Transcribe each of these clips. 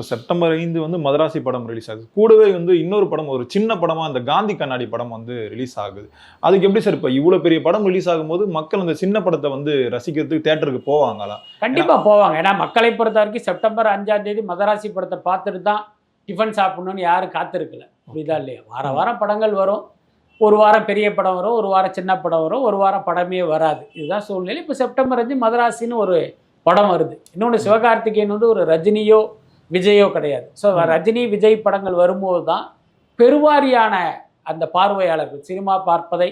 இப்போ செப்டம்பர் ஐந்து வந்து மதராசி படம் ரிலீஸ் ஆகுது. கூடவே வந்து இன்னொரு படம் ஒரு சின்ன படமா அந்த காந்தி கண்ணாடி படம் வந்து ரிலீஸ் ஆகுது. அதுக்கு எப்படி சார் இப்போ இவ்வளோ பெரிய படம் ரிலீஸ் ஆகும்போது மக்கள் அந்த சின்ன படத்தை வந்து ரசிக்கிறதுக்கு தேட்டருக்கு போவாங்களா? கண்டிப்பா போவாங்க. ஏன்னா மக்களை பொறுத்த வரைக்கும் செப்டம்பர் அஞ்சாம் தேதி மதராசி படத்தை பார்த்துட்டு தான் டிஃபன் சாப்பிடணும்னு யாரும் காத்திருக்கல. புரியுதா இல்லையா? வார வாரம் படங்கள் வரும். ஒரு வாரம் பெரிய படம் வரும் ஒரு வாரம் சின்ன படம் வரும் ஒரு வாரம் படமே வராது. இதுதான் சூழ்நிலை. இப்போ செப்டம்பர் அஞ்சு மதராசின்னு ஒரு படம் வருது. இன்னொன்று சிவகார்த்திகேயன் வந்து ஒரு ரஜினியோ விஜயோ கிடையாது. ஸோ ரஜினி விஜய் படங்கள் வரும்போது தான் பெருவாரியான அந்த பார்வையாளர்கள் சினிமா பார்ப்பதை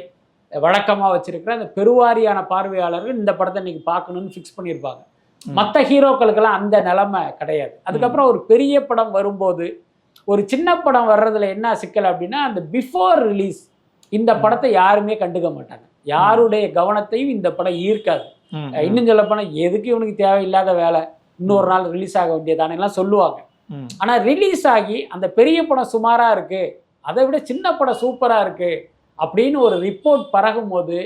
வழக்கமாக வச்சிருக்கிற அந்த பெருவாரியான பார்வையாளர்கள் இந்த படத்தை இன்னைக்கு பார்க்கணும்னு ஃபிக்ஸ் பண்ணியிருப்பாங்க. மற்ற ஹீரோக்களுக்கெல்லாம் அந்த நிலைமை கிடையாது. அதுக்கப்புறம் ஒரு பெரிய படம் வரும்போது ஒரு சின்ன படம் வர்றதுல என்ன சிக்கல் அப்படின்னா அந்த பிஃபோர் ரிலீஸ் இந்த படத்தை யாருமே கண்டுக்க மாட்டாங்க. யாருடைய கவனத்தையும் இந்த படம் ஈர்க்காது. இன்னும் சொல்ல போனால் எதுக்கு இவனுக்கு தேவையில்லாத வேலை? இன்னொரு நாள் ரிலீஸ் ஆக வேண்டியதானெல்லாம் சொல்லுவாங்க. ம், ஆனால் ரிலீஸ் ஆகி அந்த பெரிய படம் சுமாராக இருக்கு அதை விட சின்ன படம் சூப்பராக இருக்கு அப்படின்னு ஒரு ரிப்போர்ட் பரகும் போது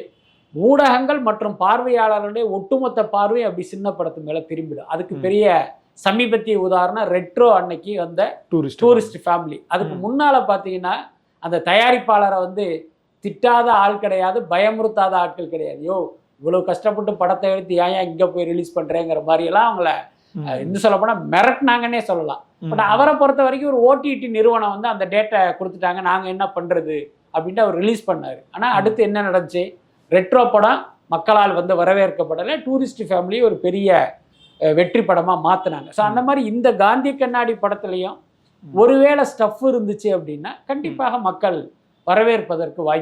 ஊடகங்கள் மற்றும் பார்வையாளர்களுடைய ஒட்டுமொத்த பார்வை அப்படி சின்ன படத்து மேலே திரும்பிடும். அதுக்கு. பெரிய சமீபத்திய உதாரணம் ரெட்ரோ அன்னைக்கு வந்த டூரிஸ்ட் டூரிஸ்ட் ஃபேமிலி அதுக்கு. முன்னால பார்த்தீங்கன்னா அந்த தயாரிப்பாளரை வந்து திட்டாத ஆள் கிடையாது பயமுறுத்தாத ஆட்கள் கிடையாது. யோ இவ்வளவு கஷ்டப்பட்டு படத்தை எடுத்து ஏன் ஏன் இங்கே போய் ரிலீஸ் பண்ணுறேங்கிற மாதிரியெல்லாம் அவங்கள இன்னும் சொல்ல போனால் மிரட்டினாங்கன்னே சொல்லலாம். பட் அவரை பொறுத்த வரைக்கும் ஒரு ஓடிடி நிறுவனம் வந்து அந்த டேட்டை கொடுத்துட்டாங்க நாங்கள் என்ன பண்ணுறது அப்படின்ட்டு அவர் ரிலீஸ் பண்ணார். ஆனால் அடுத்து என்ன நடந்துச்சு? ரெட்ரோ படம் மக்களால் வந்து வரவேற்கப்படலை. டூரிஸ்ட் ஃபேமிலி ஒரு பெரிய வெற்றி படமாக மாற்றினாங்க ஸோ அந்த மாதிரி இந்த காந்தி கண்ணாடி படத்துலையும் ஒருவேளை ஸ்டஃப் இருந்துச்சு அப்படின்னா கண்டிப்பாக மக்கள் வரவேற்பதற்கு வாய்ப்பு